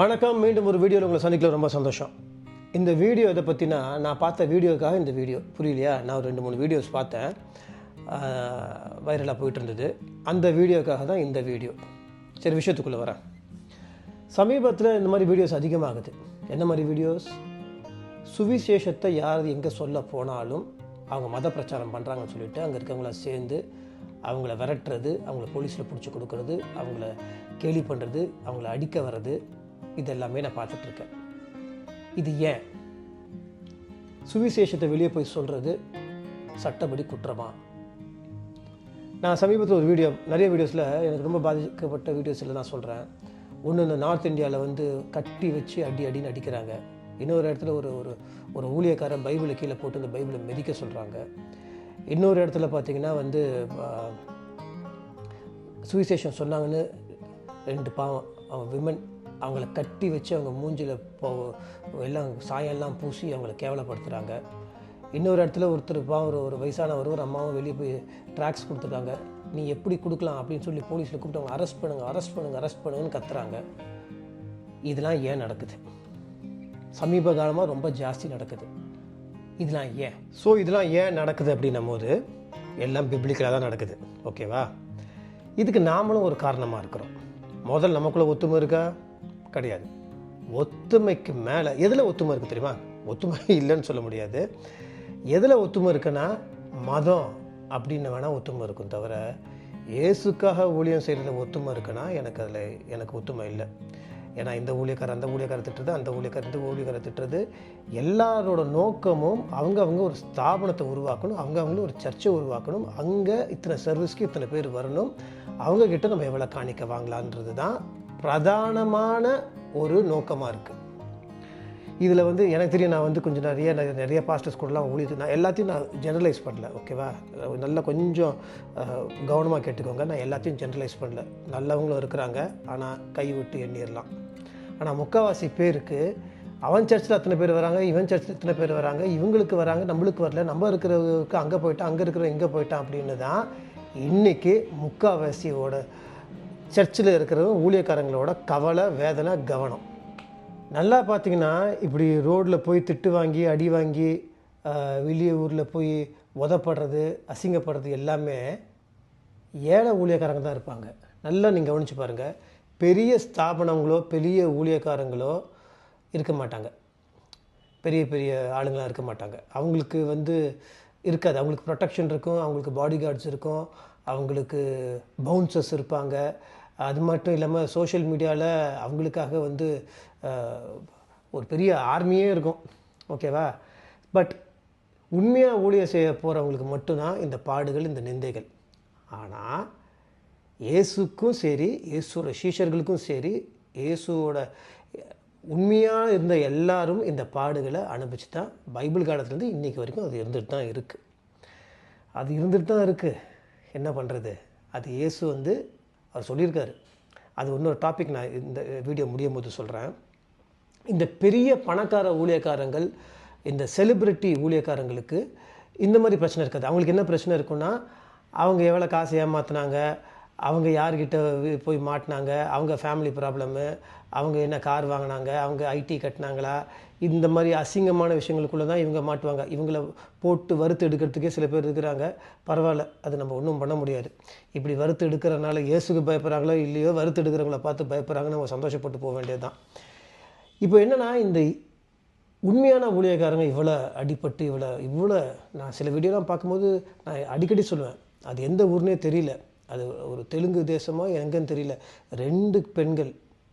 வணக்கம் மீண்டும் ஒரு வீடியோவில் உங்களை சந்திக்கல ரொம்ப சந்தோஷம். இந்த வீடியோ இதை பற்றினா நான் பார்த்த வீடியோக்காக இந்த வீடியோ. புரியலையா? நான் ஒரு ரெண்டு மூணு வீடியோஸ் பார்த்தேன். வைரலாக போயிட்டு இருந்தது அந்த வீடியோக்காக தான் இந்த வீடியோ. சரி விஷயத்துக்குள்ளே வரேன். சமீபத்தில் இந்த மாதிரி வீடியோஸ் அதிகமாகுது. என்ன மாதிரி வீடியோஸ்? சுவிசேஷத்தை யார் எங்கே சொல்ல போனாலும் அவங்க மத பிரச்சாரம் பண்ணுறாங்கன்னு சொல்லிட்டு அங்கே இருக்கவங்கள சேர்ந்து அவங்கள விரட்டுறது அவங்கள போலீஸில் பிடிச்சி கொடுக்கறது அவங்கள கேலி பண்ணுறது அவங்கள அடிக்க வர்றது இதெல்லாமே நான் பார்த்துட்ருக்கேன். இது ஏன்? சுவிசேஷத்தை வெளியே போய் சொல்கிறது சட்டப்படி குற்றமா? நான் சமீபத்தில் ஒரு வீடியோ நிறைய வீடியோஸில் எனக்கு ரொம்ப பாதிக்கப்பட்ட வீடியோஸில் நான் சொல்கிறேன் ஒன்று இந்த நார்த் இந்தியாவில் வந்து கட்டி வச்சு அடி அடின்னு அடிக்கிறாங்க. இன்னொரு இடத்துல ஒரு ஒரு ஒரு ஊழியக்காரன் பைபிளை கீழே போட்டு இந்த பைபிளை மிதிக்க சொல்கிறாங்க இன்னொரு இடத்துல பார்த்தீங்கன்னா வந்து சுவிசேஷம் சொன்னாங்கன்னு ரெண்டு பாவம் அவன் விமன் அவங்கள கட்டி வச்சு அவங்க மூஞ்சில் போ எல்லாம் சாயம்லாம் பூசி அவங்கள கேவலப்படுத்துகிறாங்க இன்னொரு இடத்துல ஒருத்தர் பாவம் ஒரு ஒரு வயசானவர் ஒரு அம்மாவும் வெளியே போய் ட்ராக்ஸ் கொடுத்துருக்காங்க நீ எப்படி கொடுக்கலாம்? அப்படின்னு சொல்லி போலீஸில் கூப்பிட்டு அவங்க அரெஸ்ட் பண்ணுங்க அரெஸ்ட் பண்ணுங்க அரெஸ்ட் பண்ணுங்கன்னு கத்துறாங்க. இதெல்லாம் ஏன் நடக்குது? சமீப காலமாக ரொம்ப ஜாஸ்தி நடக்குது. இதெல்லாம் ஏன்? ஸோ இதெல்லாம் ஏன் நடக்குது அப்படின்னும் போது எல்லாம் பிப்ளிக்கலாக தான் நடக்குது. ஓகேவா இதுக்கு நாமளும் ஒரு காரணமாக இருக்கிறோம். முதல்ல நமக்குள்ளே ஒத்துமை இருக்கா? கிடையாது. ஒத்துமைக்கு மேலே எதில் ஒத்துமை இருக்குது தெரியுமா? ஒத்துமை இல்லைன்னு சொல்ல முடியாது. எதில் ஒத்துமை இருக்குன்னா மதம் அப்படின்னு வேணால் ஒத்துமை இருக்கும் தவிர இயேசுக்காக ஊழியம் செய்கிறதுல ஒத்துமை இருக்குன்னா எனக்கு அதில் எனக்கு ஒத்துமை இல்லை. ஏன்னா இந்த ஊழியக்காரர் அந்த ஊழியக்காரர் திட்டுறது அந்த ஊழியக்காரர் இந்த ஊழியக்காரர் திட்டுறது எல்லாரோட நோக்கமும் அவங்க அவங்க ஒரு ஸ்தாபனத்தை உருவாக்கணும் அவங்க அவங்களும் ஒரு சர்ச்சை உருவாக்கணும் அங்கே இத்தனை சர்வீஸ்க்கு இத்தனை பேர் வரணும் அவங்கக்கிட்ட நம்ம எவ்வளோ காணிக்க வாங்கலான்றது தான் பிரதானமான ஒரு நோக்கமாக இருக்குது இதில் வந்து எனக்கு தெரியும் நான் வந்து கொஞ்சம் நிறைய நிறைய நிறைய பாஸ்டர்ஸ் கூடலாம் ஊழியத்து நான் எல்லாத்தையும் நான் ஜெனரலைஸ் பண்ணல ஓகேவா நல்லா கொஞ்சம் கவனமாக கேட்டுக்கோங்க. நான் எல்லாத்தையும் ஜெனரலைஸ் பண்ணல. நல்லவங்களும் இருக்கிறாங்க. ஆனால் கை விட்டு எண்ணிடலாம் ஆனால் முக்கால்வாசி பேருக்கு அவன் சர்ச்சில் அத்தனை பேர் வராங்க இவன் சர்ச்சில் இத்தனை பேர் வராங்க இவங்களுக்கு வராங்க நம்மளுக்கு வரல நம்ம இருக்கிறவங்களுக்கு அங்கே போயிட்டான் அங்கே இருக்கிற இங்கே போயிட்டான் அப்படின்னு தான் இன்றைக்கி முக்கால்வாசியோட சர்ச்சில் இருக்கிறவங்க ஊழியக்காரங்களோட கவலை வேதனை கவனம். நல்லா பார்த்தீங்கன்னா இப்படி ரோட்டில் போய் திட்டு வாங்கி அடி வாங்கி வெளியே வெளிய ஊரில் போய் உதப்படுறது அசிங்கப்படுறது எல்லாமே ஏழை ஊழியக்காரங்க தான் இருப்பாங்க. நல்லா நீங்கள் கவனிச்சு பாருங்கள் பெரிய ஸ்தாபனங்களோ பெரிய ஊழியக்காரங்களோ இருக்க மாட்டாங்க. பெரிய பெரிய ஆளுங்களாம் இருக்க மாட்டாங்க. அவங்களுக்கு வந்து இருக்காது. அவங்களுக்கு ப்ரொடெக்ஷன் இருக்கும் அவங்களுக்கு பாடி கார்ட்ஸ் இருக்கும் அவங்களுக்கு பவுன்சர்ஸ் இருப்பாங்க. அது மட்டும் இல்லாமல் சோஷியல் மீடியாவில் அவங்களுக்காக வந்து ஒரு பெரிய ஆர்மியே இருக்கும். ஓகேவா பட் உண்மையாக ஊழியர் செய்ய போகிறவங்களுக்கு மட்டும்தான் இந்த பாடுகள் இந்த நிந்தைகள். ஆனால் இயேசுக்கும் சரி இயேசுவோட சீஷர்களுக்கும் சரி இயேசுவோட உண்மையாக இருந்த எல்லாரும் இந்த பாடுகளை அனுபவிச்சு தான் பைபிள் காலத்துலேருந்து இன்றைக்கி வரைக்கும் அது இருந்துட்டு தான் இருக்குது அது இருந்துட்டு தான் இருக்குது என்ன பண்ணுறது அது இயேசு வந்து அவர் சொல்லியிருக்காரு. அது இன்னொரு டாபிக் நான் இந்த வீடியோ முடியும் போது சொல்கிறேன் இந்த பெரிய பணக்கார ஊழியக்காரங்கள் இந்த செலிப்ரிட்டி ஊழியக்காரங்களுக்கு இந்த மாதிரி பிரச்சனை இருக்காது. அவங்களுக்கு என்ன பிரச்சனை இருக்குன்னா அவங்க எவ்வளோ காசு ஏமாத்தினாங்க அவங்க யார்கிட்ட போய் மாட்டினாங்க? அவங்க ஃபேமிலி ப்ராப்ளமு அவங்க என்ன கார் வாங்கினாங்க? அவங்க ஐடி கட்டினாங்களா? இந்த மாதிரி அசிங்கமான விஷயங்களுக்குள்ளே தான் இவங்க மாட்டுவாங்க. இவங்கள போட்டு வறுத்து எடுக்கிறதுக்கே சில பேர் இருக்கிறாங்க. பரவாயில்ல அது நம்ம ஒன்றும் பண்ண முடியாது. இப்படி வறுத்து எடுக்கிறனால இயேசுக்கு பயப்படுறாங்களோ இல்லையோ வறுத்து எடுக்கிறவங்கள பார்த்து பயப்படுறாங்கன்னு நம்ம சந்தோஷப்பட்டு போக வேண்டியது தான். இப்போ என்னன்னா இந்த உண்மையான ஊழியக்காரங்க இவ்வளோ அடிபட்டு இவ்வளோ இவ்வளோ நான் சில வீடியோலாம் பார்க்கும்போது நான் அடிக்கடி சொல்லுவேன். அது எந்த ஊர்னே தெரியல. அது ஒரு தெலுங்கு தேசமோ எங்கன்னு தெரியல. ரெண்டு பெண்கள்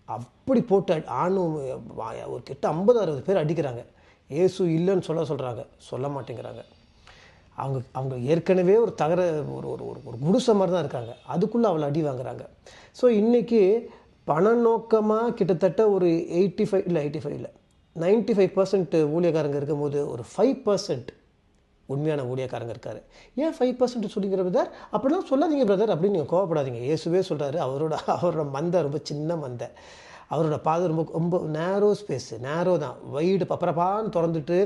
அப்படி போட்டு ஆணும் ஒரு கிட்ட ஐம்பது அறுபது பேர் அடிக்கிறாங்க. ஏசு இல்லைன்னு சொல்ல சொல்கிறாங்க சொல்ல மாட்டேங்கிறாங்க. அவங்க அவங்க ஏற்கனவே ஒரு தகர ஒரு ஒரு ஒரு ஒரு குடிசை மாதிரி தான் இருக்காங்க. அதுக்குள்ளே அவளை அடி வாங்குறாங்க. ஸோ இன்றைக்கி பண நோக்கமாக கிட்டத்தட்ட ஒரு எயிட்டி ஃபைவ் இல்லை எயிட்டி ஃபைவ் இல்லை நைன்ட்டி ஃபைவ் பர்சன்ட் ஊழியக்காரங்க இருக்கும்போது ஒரு ஃபைவ் பர்சன்ட் உண்மையான ஊழியக்காரங்க இருக்காரு. ஏன் ஃபைவ் பர்சன்ட் சொல்லிக்கிற பிரதர் அப்படிலாம் சொல்லாதீங்க பிரதர் அப்படின்னு நீங்கள் கோவப்படாதீங்க. இயேசுவே சொல்கிறாரு அவரோட அவரோட மந்தை ரொம்ப சின்ன மந்தை. அவரோட பாதை ரொம்ப ரொம்ப நேரோ ஸ்பேஸ் நேரோ தான். வைடு பப்பரப்பான்னு திறந்துட்டு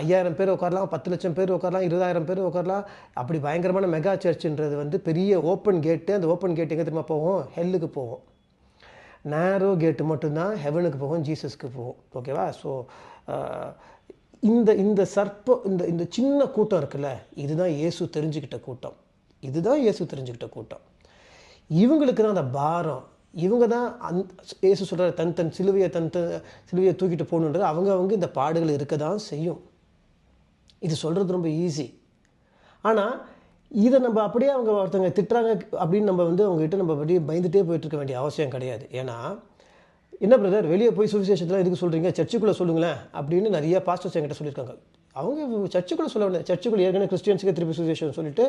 ஐயாயிரம் பேர் உட்காரலாம் பத்து லட்சம் பேர் உட்காரலாம் இருபதாயிரம் பேர் உட்காரலாம். அப்படி பயங்கரமான மெகா சர்ச்சுன்றது வந்து பெரிய ஓப்பன் கேட்டு அந்த ஓப்பன் கேட் எங்கே திரும்ப போவோம்? ஹெல்லுக்கு போவோம். நேரோ கேட்டு மட்டும்தான் ஹெவனுக்கு போகும் ஜீசஸ்க்கு போகும் ஓகேவா ஸோ இந்த இந்த சர்ப்ப இந்த இந்த சின்ன கூட்டம் இருக்குல்ல இதுதான் இயேசு தெரிஞ்சுக்கிட்ட கூட்டம். இதுதான் இயேசு தெரிஞ்சுக்கிட்ட கூட்டம். இவங்களுக்கு தான் அந்த பாரம். இவங்க தான் அந் இயேசு சொல்கிற தன் தன் சிலுவையை தன் தன் சிலுவையை தூக்கிட்டு போகணுன்றது அவங்க அவங்க இந்த பாடுகள் இருக்க தான் செய்யும். இது சொல்கிறது ரொம்ப ஈஸி ஆனால் இதை நம்ம அப்படியே அவங்க ஒருத்தவங்க திட்டுறாங்க அப்படின்னு நம்ம வந்து அவங்ககிட்ட நம்ம அப்படியே பயந்துட்டே போயிட்டு இருக்க வேண்டிய அவசியம் கிடையாது. ஏன்னா என்ன பிரதர் வெளியே போய் சுவிசேஷத்தில் எதுக்கு சொல்கிறீங்க சர்ச்சுக்குள்ளே சொல்லுங்களேன் அப்படின்னு நிறைய பாஸ்டர்ஸ் என்கிட்ட சொல்லியிருக்காங்க. அவங்க சர்ச்சுக்குள்ளே சொல்ல வேண்டிய சர்ச்சுக்குள்ளே ஏற்கனவே கிறிஸ்டியன்ஸுக்கு திருப்பி சுவிசேஷன் சொல்லிட்டு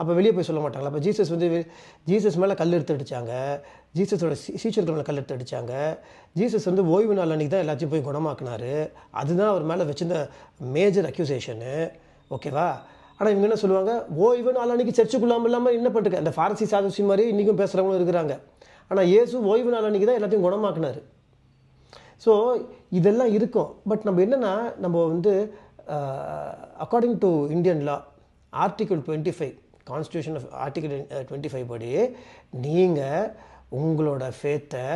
அப்போ வெளியே போய் சொல்ல மாட்டாங்களா? அப்போ ஜீசஸ் வந்து ஜீசஸ் மேலே கல் எடுத்து அடித்தாங்க ஜீசஸோட சீச்சர்கள் மேலே கல் எடுத்து அடித்தாங்க ஜீசஸ் வந்து ஓய்வு நாள் அன்றைக்கி தான் எல்லாத்தையும் போய் குணமாக்குனாரு. அதுதான் அவர் மேலே வச்சிருந்த மேஜர் அக்யூசேஷனு ஓகேவா ஆனால் இவங்க என்ன சொல்லுவாங்க? ஓய்வு நாள் அன்றைக்கி சர்ச்சுக்குள்ளாமல் இல்லாமல் என்ன பண்ணிருக்க அந்த ஃபாரசி சாதசி மாதிரி இன்றைக்கும் பேசுகிறவங்களும் இருக்கிறாங்க. ஆனால் இயேசு ஓய்வு நாள் அன்றைக்கி தான் எல்லாத்தையும் குணமாக்குனாரு. ஸோ இதெல்லாம் இருக்கும். பட் நம்ம என்னென்னா நம்ம வந்து according to Indian law article twenty five constitution of article twenty five படி நீங்கள் உங்களோட ஃபேத்தை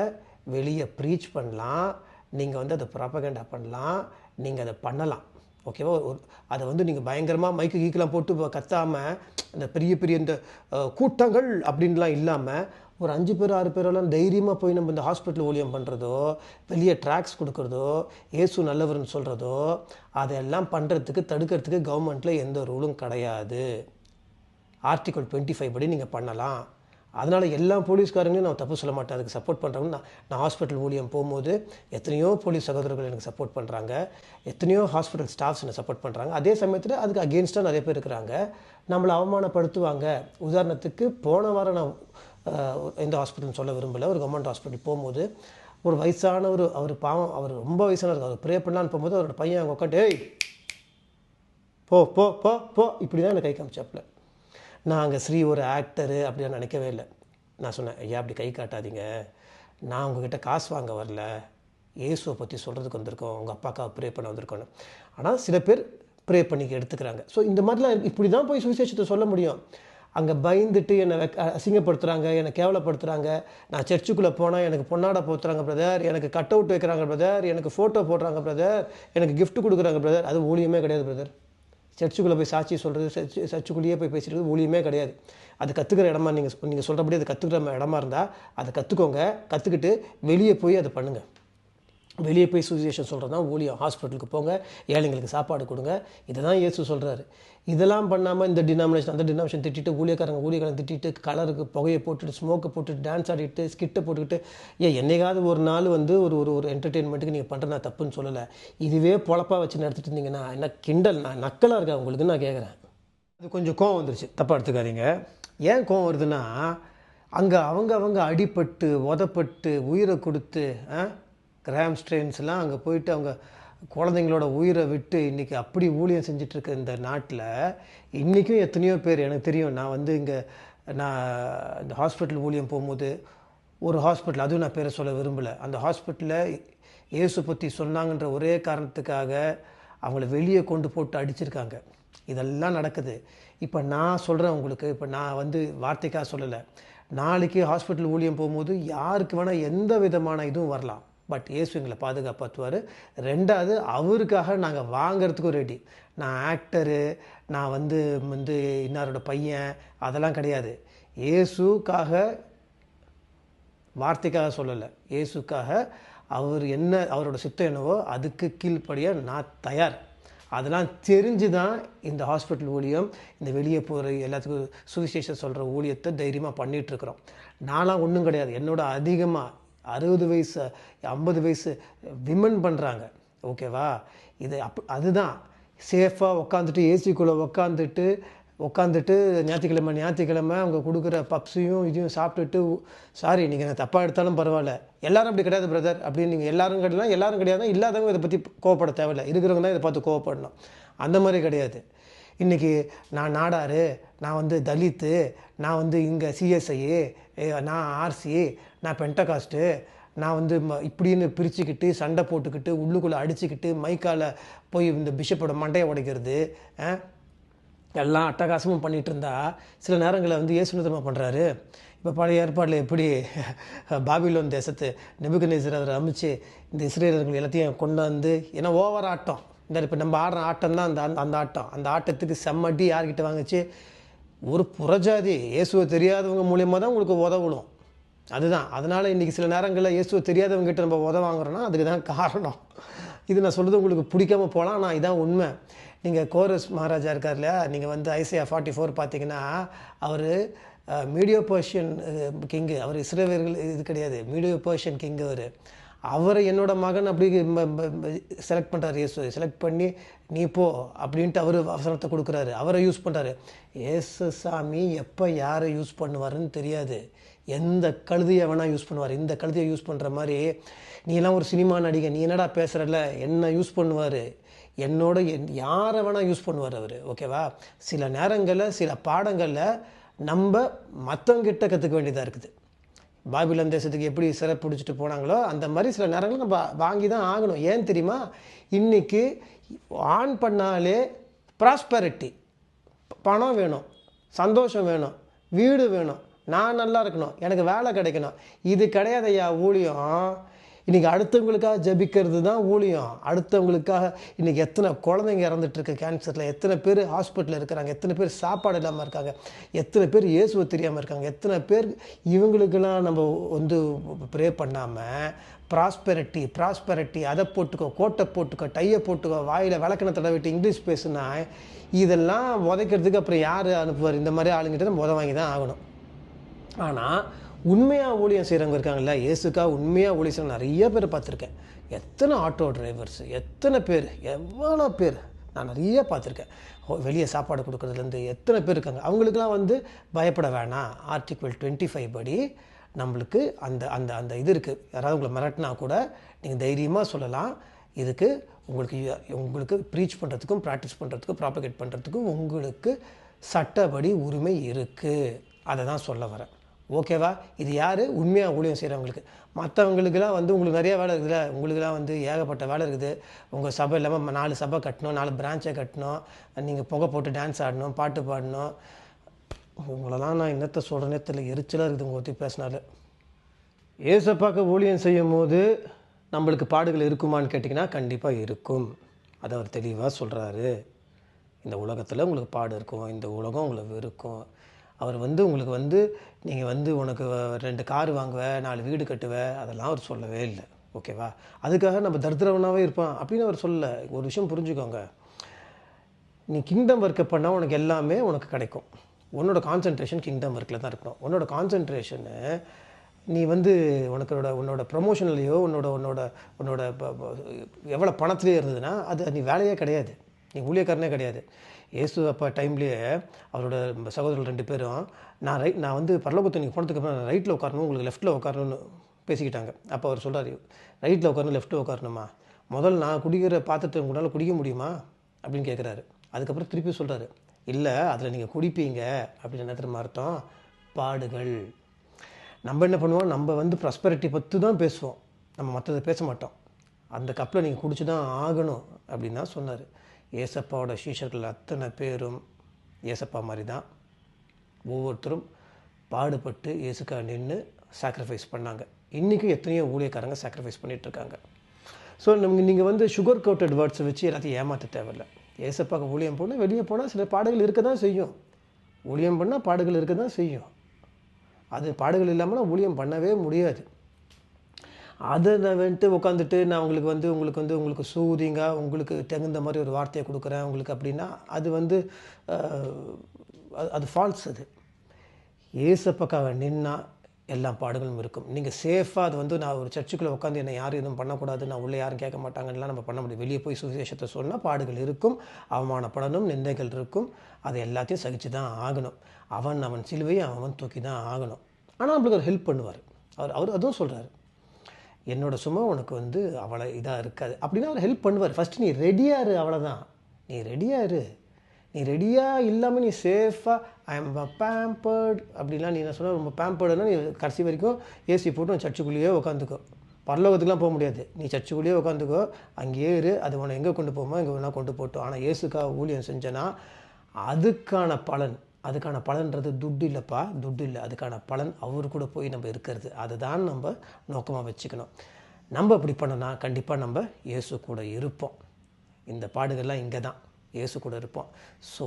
வெளியே ப்ரீச் பண்ணலாம். நீங்கள் வந்து அதை ப்ராப்பகண்டா பண்ணலாம். நீங்கள் அதை பண்ணலாம். ஓகேவா ஒரு அதை வந்து நீங்கள் பயங்கரமாக மைக்கு கீக்கெலாம் போட்டு கத்தாமல் அந்த பெரிய பெரிய இந்த கூட்டங்கள் அப்படின்லாம் இல்லாமல் ஒரு அஞ்சு பேர் ஆறு பேரெல்லாம் தைரியமாக போய் நம்ம இந்த ஹாஸ்பிட்டல் ஊழியம் பண்ணுறதோ வெளியே ட்ராக்ஸ் கொடுக்குறதோ இயேசு நல்லவர்னு சொல்கிறதோ அதெல்லாம் பண்ணுறதுக்கு தடுக்கிறதுக்கு கவர்மெண்ட்டில் எந்த ரூலும் கிடையாது. ஆர்டிகல் டுவெண்ட்டி ஃபைவ் படி நீங்கள் பண்ணலாம். அதனால் எல்லா போலீஸ்காரங்களையும் நான் தப்பு சொல்ல மாட்டேன். அதுக்கு சப்போர்ட் பண்ணுறவங்க நான் நான் ஹாஸ்பிட்டல் ஊழியம் போகும்போது எத்தனையோ போலீஸ் சகோதரர்கள் எனக்கு சப்போர்ட் பண்ணுறாங்க எத்தனையோ ஹாஸ்பிட்டல் ஸ்டாஃப்ஸ் என்னை சப்போர்ட் பண்ணுறாங்க அதே சமயத்தில் அதுக்கு அகேன்ஸ்டாக நிறைய பேர் இருக்கிறாங்க. நம்மளை அவமானப்படுத்துவாங்க. உதாரணத்துக்கு போன வாரம் நான் எந்த ஹாஸ்பிட்டல்னு சொல்ல விரும்பலை. ஒரு கவர்மெண்ட் ஹாஸ்பிட்டல் போகும்போது ஒரு வயசான ஒரு அவர் பாவம் அவர் ரொம்ப வயசானவர் அவர் ப்ரே பண்ணலான்னு போகும்போது அவரோட பையன் அங்கே உட்காந்து ஏய் போ போ போ போ. இப்படி தான் எனக்கு கை காமிச்சாப்புல. நான் அங்கே ஸ்ரீ ஒரு ஆக்டரு அப்படிலாம் நினைக்கவே இல்லை. நான் சொன்னேன் ஐயா அப்படி கை காட்டாதீங்க. நான் உங்ககிட்ட காசு வாங்க வரல. இயேசுவை பற்றி சொல்கிறதுக்கு வந்திருக்கோம். உங்கள் அப்பாக்காவை ப்ரே பண்ண வந்திருக்கோன்னு ஆனால் சில பேர் ப்ரே பண்ணிக்க எடுத்துக்கிறாங்க. ஸோ இந்த மாதிரிலாம் இப்படி தான் போய் சுவிசேஷத்தை சொல்ல முடியும். அங்கே பயந்துட்டு என்னை அசிங்கப்படுத்துகிறாங்க என்னை கேவலப்படுத்துகிறாங்க நான் சர்ச்சுக்குள்ளே போனால் எனக்கு பொன்னாடை போத்துறாங்க பிரதர் எனக்கு கட் அவுட் வைக்கிறாங்க பிரதர் எனக்கு ஃபோட்டோ போடுறாங்க பிரதர் எனக்கு கிஃப்ட் கொடுக்குறாங்க பிரதர் அது ஊழியமே கிடையாது பிரதர் சர்ச்சுக்குள்ளே போய் சாட்சி சொல்கிறது சர்ச்சு சர்ச்சுக்குள்ளேயே போய் பேசுகிறது ஊழியமே கிடையாது. அது கற்றுக்கிற இடமா நீங்கள் நீங்கள் சொல்கிறபடி அது கற்றுக்கிற இடமா இருந்தால் அதை கற்றுக்கோங்க கற்றுக்கிட்டு வெளியே போய் அதை பண்ணுங்கள் வெளியே போய் சுவிசேஷன் சொல்கிறதான் ஊழியம் ஹாஸ்பிட்டலுக்கு போங்க ஏழைங்களுக்கு சாப்பாடு கொடுங்க. இதை தான் இயேசு சொல்கிறாரு இதெல்லாம் பண்ணாமல் இந்த டினாமினேஷன் அந்த டினாமினேஷன் திட்டிட்டு ஊழியக்காரங்க ஊழியக்காரங்க திட்டிட்டு கலருக்கு புகையை போட்டுட்டு ஸ்மோக்கை போட்டுட்டு டான்ஸ் ஆடிட்டு ஸ்கிட்டை போட்டுக்கிட்டு ஏன் என்னைக்காவது ஒரு நாள் வந்து ஒரு ஒரு ஒரு என்டர்டெயின்மெண்ட்டுக்கு நீங்கள் பண்ணுறது நான் தப்புன்னு சொல்லலை. இதுவே பொழப்பாக வச்சு நடத்திட்டு இருந்தீங்கன்னா என்ன கிண்டல் நான் நக்கலாக இருக்கா உங்களுக்கு நான் கேட்குறேன் அது கொஞ்சம் கோவம் வந்துருச்சு. தப்பாக எடுத்துக்காதீங்க. ஏன் கோவம் வருதுன்னா அங்கே அவங்க அவங்க அடிபட்டு உதப்பட்டு உயிரை கொடுத்து கிராம் ஸ்ட்ரெயின்ஸ்லாம் அங்கே போயிட்டு அவங்க குழந்தைங்களோட உயிரை விட்டு இன்றைக்கி அப்படி ஊழியம் செஞ்சுட்டு இந்த நாட்டில் இன்றைக்கும் எத்தனையோ பேர் எனக்கு தெரியும். நான் வந்து இங்கே நான் இந்த ஹாஸ்பிட்டல் ஊழியம் போகும்போது ஒரு ஹாஸ்பிட்டல் அதுவும் நான் பேரை சொல்ல விரும்பலை. அந்த ஹாஸ்பிட்டலில் இயேசு பற்றி சொன்னாங்கன்ற ஒரே காரணத்துக்காக அவங்கள வெளியே கொண்டு போட்டு அடிச்சிருக்காங்க. இதெல்லாம் நடக்குது. இப்போ நான் சொல்கிறேன் உங்களுக்கு. இப்போ நான் வந்து வார்த்தைக்காக சொல்லலை. நாளைக்கு ஹாஸ்பிட்டல் ஊழியம் போகும்போது யாருக்கு வேணால் எந்த விதமான இதுவும் வரலாம். பட் இயேசு எங்களை பாதுகாப்பாற்றுவார் ரெண்டாவது அவருக்காக நாங்கள் வாங்கிறதுக்கும் ரெடி. நான் ஆக்டரு நான் வந்து வந்து இன்னாரோட பையன் அதெல்லாம் கிடையாது. இயேசுக்காக வார்த்தைக்காக சொல்லலை. இயேசுக்காக அவர் என்ன அவரோட சுத்தம் என்னவோ அதுக்கு கீழ்ப்படியாக நான் தயார். அதெல்லாம் தெரிஞ்சு தான் இந்த ஹாஸ்பிட்டல் ஊழியம் இந்த வெளியே போகிற எல்லாத்துக்கும் சுவிசேஷம் சொல்கிற ஊழியத்தை தைரியமாக பண்ணிகிட்ருக்குறோம் நான்லாம் ஒன்றும் கிடையாது. என்னோட அதிகமாக அறுபது வயசு ஐம்பது வயசு விமன் பண்ணுறாங்க ஓகேவா இது அப் அதுதான். சேஃபாக உட்காந்துட்டு ஏசிக்குள்ளே உட்காந்துட்டு உட்காந்துட்டு ஞாயிற்றுக்கிழமை ஞாயிற்றுக்கிழமை அவங்க கொடுக்குற பப்ஸையும் இதையும் சாப்பிட்டுட்டு சாரி நீங்கள் நான் தப்பாக எடுத்தாலும் பரவாயில்ல. எல்லாரும் அப்படி கிடையாது பிரதர் அப்படின்னு நீங்கள் எல்லாரும் கிடையாது எல்லாரும் கிடையாது இல்லாதவங்க இதை பற்றி கோவப்பட தேவையில்லை. இருக்கிறவங்க தான் இதை பார்த்து கோவப்படணும். அந்த மாதிரி கிடையாது. இன்றைக்கி நான் நாடாரு நான் வந்து தலித்து நான் வந்து இங்கே சிஎஸ்ஐ நான் ஆர்சி நான் பென்டகாஸ்ட்டு நான் வந்து ம இப்படின்னு பிரிச்சுக்கிட்டு சண்டை போட்டுக்கிட்டு உள்ளுக்குள்ளே அடிச்சுக்கிட்டு மைக்கால் போய் இந்த பிஷப்போட மண்டையை உடைக்கிறது ஆ? எல்லாம் அட்டகாசமும் பண்ணிகிட்டு இருந்தா சில நேரங்களில் வந்து ஏசு பண்ணுறாரு இப்போ பழைய ஏற்பாடில் எப்படி பாபிலோன் தேசத்து நெபுகநேசர் அதில் அமைச்சு இந்த இஸ்ரேலர்கள் எல்லாத்தையும் கொண்டு வந்து ஏன்னா ஓவர் ஆட்டம். இந்த இப்போ நம்ம ஆடுற ஆட்டம் தான் அந்த அந்த- அந்த ஆட்டம். அந்த ஆட்டத்துக்கு செம்மடி யார்கிட்ட வாங்குச்சு? ஒரு புறஜாதி. இயேசுவை தெரியாதவங்க மூலியமாக தான் உங்களுக்கு உதவணும். அதுதான். அதனால் இன்றைக்கி சில நேரங்களில் இயேசுவை தெரியாதவங்ககிட்ட நம்ம உத வாங்குறோன்னா அதுக்கு தான் காரணம். இது நான் சொல்கிறது உங்களுக்கு பிடிக்காம போகலாம் ஆனால் இதான் உண்மை. நீங்கள் கோரஸ் மகாராஜா இருக்கார் இல்லையா? நீங்கள் வந்து ஐசியா ஃபார்ட்டி ஃபோர் பார்த்தீங்கன்னா அவர் மீடியோ பர்ஷியன் கிங்கு. அவர் இஸ்ரேவியர்கள் இது கிடையாது. மீடியோ பர்ஷியன் கிங் அவர். அவரை என்னோட மகன் அப்படி செலக்ட் பண்ணுறாரு இயேசு. செலக்ட் பண்ணி நீ போ அப்படின்ட்டு அவர் அவசரத்தை கொடுக்குறாரு. அவரை யூஸ் பண்ணுறாரு ஏசு சாமி எப்போ யாரை யூஸ் பண்ணுவாருன்னு தெரியாது. எந்த கழுதையை வேணால் யூஸ் பண்ணுவார். இந்த கழுதியை யூஸ் பண்ணுற மாதிரி நீலாம் ஒரு சினிமா நடிகை நீ என்னடா பேசுகிறல்ல என்ன யூஸ் பண்ணுவார். என்னோட என் யாரை வேணால் யூஸ் பண்ணுவார் அவர் ஓகேவா சில நேரங்களில் சில பாடங்களில் நம்ம மற்றவங்கிட்ட கற்றுக்க வேண்டியதாக இருக்குது. பாபிலன் தேசத்துக்கு எப்படி சிறப்பு பிடிச்சிட்டு போனாங்களோ அந்த மாதிரி சில நேரங்களில் நம்ம வாங்கி தான் ஆகணும். ஏன் தெரியுமா? இன்றைக்கி ஆன் பண்ணாலே ப்ராஸ்பெரிட்டி பணம் வேணும் சந்தோஷம் வேணும் வீடு வேணும். நான் நல்லா இருக்கணும் எனக்கு வேலை கிடைக்கணும். இது கிடையாது ஐயா ஊழியம். இன்றைக்கி அடுத்தவங்களுக்காக ஜபிக்கிறது தான் ஊழியம். அடுத்தவங்களுக்காக இன்றைக்கி எத்தனை குழந்தைங்க இறந்துட்டுருக்கு கேன்சரில் எத்தனை பேர் ஹாஸ்பிட்டலில் இருக்கிறாங்க எத்தனை பேர் சாப்பாடு இல்லாமல் இருக்காங்க எத்தனை பேர் இயேசுவை தெரியாமல் இருக்காங்க எத்தனை பேர் இவங்களுக்கெல்லாம் நம்ம வந்து ப்ரே பண்ணாமல் ப்ராஸ்பெரிட்டி ப்ராஸ்பெரிட்டி அதை போட்டுக்கோ கோட்டை போட்டுக்கோ டையை போட்டுக்கோ வாயில் விளக்கணை தடவிட்டு இங்கிலீஷ் பேசுனா இதெல்லாம் உதைக்கிறதுக்கு அப்புறம் யார் அனுப்புவார்? இந்த மாதிரி ஆளுங்கிட்ட நம்ம உத வாங்கி தான் ஆகணும். ஆனால் உண்மையாக ஊழியம் செய்கிறவங்க இருக்காங்கல்ல இயேசுக்காக உண்மையாக ஊழியம் செய்ய நிறைய பேர் பார்த்துருக்கேன். எத்தனை ஆட்டோ டிரைவர்ஸ் எத்தனை பேர் எவ்வளோ பேர் நான் நிறைய பார்த்துருக்கேன். வெளியே சாப்பாடு கொடுக்குறதுலேருந்து எத்தனை பேர் இருக்காங்க? அவங்களுக்குலாம் வந்து பயப்பட வேணாம். ஆர்டிகிள் டுவெண்ட்டி ஃபைவ் படி நம்மளுக்கு அந்த அந்த அந்த இது இருக்குது யாராவது உங்களை மிரட்டினா கூட நீங்கள் தைரியமாக சொல்லலாம். இதுக்கு உங்களுக்கு உங்களுக்கு ப்ரீச் பண்ணுறதுக்கும் ப்ராக்டிஸ் பண்ணுறதுக்கும் ப்ராப்பகேட் பண்ணுறதுக்கும் உங்களுக்கு சட்டப்படி உரிமை இருக்குது அதை தான் சொல்ல வரேன். ஓகேவா? இது யார்? உண்மையாக ஊழியம் செய்கிறவங்களுக்கு மற்றவங்களுக்குலாம் வந்து உங்களுக்கு நிறைய வேலை இருக்குதுல்ல? உங்களுக்குலாம் வந்து ஏகப்பட்ட வேலை இருக்குது. உங்கள் சபை இல்லாமல் நாலு சபை கட்டணும் நாலு பிரான்ச்சை கட்டணும். நீங்கள் புகை போட்டு டான்ஸ் ஆடணும் பாட்டு பாடணும். உங்களெல்லாம் நான் என்னத்தை சொல்கிறேனே தெரியல. எரிச்சலாக இருக்குது உங்கள் பற்றி பேசினாலே. ஏசப்பாக்க ஊழியம் செய்யும் போது நம்மளுக்கு பாடுகள் இருக்குமான்னு கேட்டிங்கன்னா கண்டிப்பாக இருக்கும். அதை அவர் தெளிவாக சொல்கிறாரு இந்த உலகத்தில் உங்களுக்கு பாடு இருக்கும். இந்த உலகம் உங்களுக்கு இருக்கும். அவர் வந்து உங்களுக்கு வந்து நீங்கள் வந்து உனக்கு ரெண்டு கார் வாங்குவ நாலு வீடு கட்டுவ அதெல்லாம் அவர் சொல்லவே இல்லை. ஓகேவா? அதுக்காக நம்ம தரித்திரவனாகவே இருப்பான் அப்படின்னு அவர் சொல்லலை. ஒரு விஷயம் புரிஞ்சுக்கோங்க. நீ கிங்டம் ஒர்க்கை பண்ணால் உனக்கு எல்லாமே உனக்கு கிடைக்கும். உன்னோட கான்சென்ட்ரேஷன் கிங்டம் ஒர்க்கில் தான் இருக்கணும். உன்னோட கான்சென்ட்ரேஷனு நீ வந்து உனக்கோட உன்னோட ப்ரொமோஷன்லையோ உன்னோட உன்னோட உன்னோட எவ்வளோ பணத்துலேயே இருந்ததுன்னா அது நீ வேலையே கிடையாது. நீ ஊழியக்காரனே கிடையாது. இயேசு அப்போ டைம்லேயே அவரோட சகோதரர்கள் ரெண்டு பேரும் நான் ரைட் நான் வந்து பரலோகத்தை நீங்கள் போனதுக்கு அப்புறம் நான் ரைட்டில் உட்காரணும் உங்களுக்கு லெஃப்ட்டில் உட்காரணும்னு பேசிக்கிட்டாங்க. அப்போ அவர் சொல்கிறார் ரைட்டில் உட்காரணும் லெஃப்ட்டில் உட்காரணுமா? முதல்ல நான் குடிக்கிற பாத்திரத்தை உங்களால் குடிக்க முடியுமா? அப்படின்னு கேட்குறாரு அதுக்கப்புறம் திருப்பி சொல்கிறாரு இல்லை அதில் நீங்கள் குடிப்பீங்க. அப்படின்னு என்ன அர்த்தம்? பாடுகள். நம்ம என்ன பண்ணுவோம்? நம்ம வந்து ப்ராஸ்பரிட்டி பற்றி தான் பேசுவோம். நம்ம மற்றதை பேச மாட்டோம். அந்த கப்பில் நீங்கள் குடிச்சு தான் ஆகணும் அப்படின்னு தான் சொன்னார். ஏசப்பாவோட சீஷர்கள் அத்தனை பேரும் ஏசப்பா மாதிரி தான். ஒவ்வொருத்தரும் பாடுபட்டு இயேசுக்காக நின்று சாக்ரிஃபைஸ் பண்ணாங்க. இன்றைக்கும் எத்தனையோ ஊழியக்காரங்க சாக்ரிஃபைஸ் பண்ணிகிட்ருக்காங்க ஸோ நமக்கு நீங்கள் வந்து சுகர் கோட்டட் வேர்ட்ஸை வச்சு எல்லாத்தையும் ஏமாற்ற தேவையில்லை. ஏசப்பாக்கு ஊழியம் போனால் வெளியே போனால் சில பாடுகள் இருக்க தான் செய்யும். ஊழியம் பண்ணால் பாடுகள் இருக்க தான் செய்யும். அது பாடுகள் இல்லாமல் ஊழியம் பண்ணவே முடியாது. அதை நான் வந்துட்டு உட்காந்துட்டு நான் உங்களுக்கு வந்து உங்களுக்கு வந்து உங்களுக்கு சூதிங்காக உங்களுக்கு தகுந்த மாதிரி ஒரு வார்த்தையை கொடுக்குறேன் உங்களுக்கு அப்படின்னா அது வந்து அது- அது ஃபால்ஸ் அது. ஏசப்பக்காக நின்னா எல்லா பாடுகளும் இருக்கும். நீங்கள் சேஃபாக அது வந்து நான் ஒரு சர்ச்சுக்குள்ளே உட்காந்து என்னை யாரும் எதுவும் பண்ணக்கூடாது நான் உள்ளே யாரும் கேட்க மாட்டாங்கலாம் நம்ம பண்ண முடியும் வெளியே போய் சுவிசேஷத்தை சொன்னால் பாடுகள் இருக்கும் அவமானப்படணும் நிந்தைகள் இருக்கும். அதை எல்லாத்தையும் சகிச்சு தான் ஆகணும். அவன் அவன் சிலுவையை அவன் தூக்கி தான் ஆகணும். ஆனால் நம்மளுக்கு ஒரு ஹெல்ப் பண்ணுவார். அவர் அவர் அதுவும் சொல்கிறாரு என்னோட சும்மா உனக்கு வந்து அவ்வளோ இதாக இருக்காது. அப்படின்னா அவர் ஹெல்ப் பண்ணுவார். ஃபஸ்ட்டு நீ ரெடியாக இரு அவ்வளோதான் நீ ரெடியாக இரு. நீ ரெடியாக இல்லாமல் நீ சேஃபாக ஐ எம் பேம்பர்ட் அப்படிலாம் நீ என்ன சொன்னால் ரொம்ப பேம்பர்டுனா நீ கடைசி வரைக்கும் ஏசி போட்டு உன் சர்ச்சுக்குள்ளேயே உட்காந்துக்கோ பரலோகத்துக்குலாம் போக முடியாது. நீ சர்ச்சுக்குள்ளேயே உட்காந்துக்கோ அங்கேயே இரு. அது உன்னை எங்கே கொண்டு போகுமோ எங்கே வேணால் கொண்டு போட்டோம். ஆனால் இயேசுக்காக ஊழியம் செஞ்சேன்னா அதுக்கான பலன் அதுக்கான பலன்றது துட்டு இல்லைப்பா துட்டு இல்லை. அதுக்கான பலன் அவர் கூட போய் நம்ம இருக்கிறது. அதுதான் நம்ம நோக்கமாக வச்சுக்கணும். நம்ம அப்படி பண்ணனா கண்டிப்பாக நம்ம இயேசு கூட இருப்போம். இந்த பாடுகள்லாம் இங்கே தான் இயேசு கூட இருப்போம். ஸோ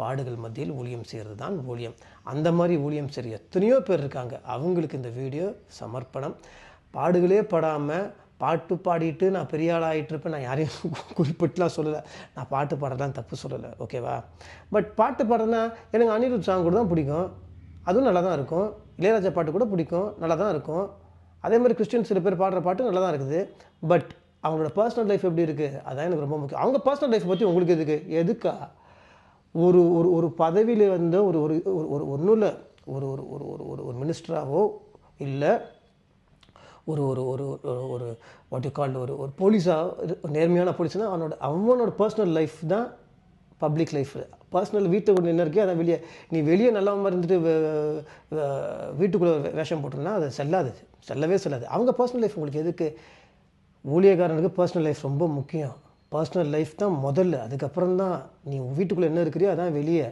பாடுகள் மத்தியில் ஊழியம் செய்கிறது தான் ஊழியம். அந்த மாதிரி ஊழியம் செய்ய எத்தனையோ பேர் இருக்காங்க. அவங்களுக்கு இந்த வீடியோ சமர்ப்பணம். பாடுகளே படாமல் பாட்டு பாடிட்டு நான் பெரிய ஆள் ஆகிட்டு இருப்பேன் நான் யாரையும் குறிப்பிட்டுலாம் சொல்லலை. நான் பாட்டு பாடுறதுலாம் தப்பு சொல்லலை. ஓகேவா பட் பாட்டு பாடுறதுனா எனக்கு அனிருத் சாங் கூட தான் பிடிக்கும். அதுவும் நல்லா தான் இருக்கும். இளையராஜா பாட்டு கூட பிடிக்கும். நல்லா தான் இருக்கும். அதே மாதிரி கிறிஸ்டின் சில பேர் பாடுற பாட்டு நல்லா தான் இருக்குது. பட் அவங்களோட பர்சனல் லைஃப் எப்படி இருக்குது அதான் எனக்கு ரொம்ப முக்கியம். அவங்க பர்சனல் லைஃப் பற்றி உங்களுக்கு எதுக்கு? எதுக்கா? ஒரு ஒரு ஒரு பதவியில் வந்து ஒரு ஒரு ஒரு ஒரு ஒன்றும் இல்லை ஒரு ஒரு ஒரு ஒரு ஒரு ஒரு மினிஸ்டராகவோ இல்லை ஒரு ஒரு ஒரு ஒரு ஒரு வாட் யூ கால் ஒரு ஒரு போலீஸாக நேர்மையான போலீஸ்னால் அவனோட அவனோட பர்சனல் லைஃப் தான் பப்ளிக் லைஃப் பர்சனல் வீட்டை ஒன்று என்ன இருக்கே அதை வெளியே நீ வெளியே நல்லவங்க இருந்துட்டு வீட்டுக்குள்ளே வேஷம் போட்டிருந்தா அது செல்லாது. செல்லவே செல்லாது. அவங்க பர்சனல் லைஃப் உங்களுக்கு எதுக்கு? ஊழியக்காரனுக்கு பர்சனல் லைஃப் ரொம்ப முக்கியம். பர்சனல் லைஃப் தான் முதல்ல. அதுக்கப்புறம் தான் நீ வீட்டுக்குள்ளே என்ன இருக்கிறியோ அதான் வெளியே.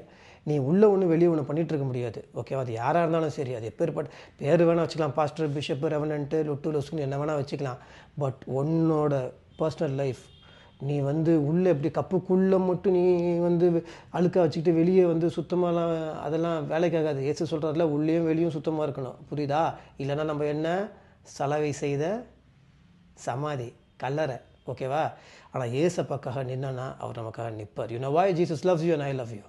நீ உள்ளே ஒன்று வெளியே ஒன்று பண்ணிகிட்டு இருக்க முடியாது. ஓகேவா அது யாராக இருந்தாலும் சரி அது எப்பேற்பட்ட பேர் வேணால் வச்சுக்கலாம். பாஸ்டர் பிஷப் ரெவனண்ட்டு லொட்டு லொசுன்னு என்ன வேணால் வச்சுக்கலாம். பட் உன்னோட பர்சனல் லைஃப் நீ வந்து உள்ளே எப்படி கப்புக்குள்ளே மட்டும் நீ வந்து அழுக்க வச்சுக்கிட்டு வெளியே வந்து சுத்தமாகலாம் அதெல்லாம் வேலைக்காகாது ஏசு சொல்கிறதுல உள்ளேயும் வெளியும் சுத்தமாக இருக்கணும். புரியுதா? இல்லைன்னா நம்ம என்ன? சலவை செய்த சமாதி கல்லறை. ஓகேவா ஆனால் ஏசப்பக்காக நின்னா அவர் நமக்காக நிற்பார் you know why Jesus loves you and I love you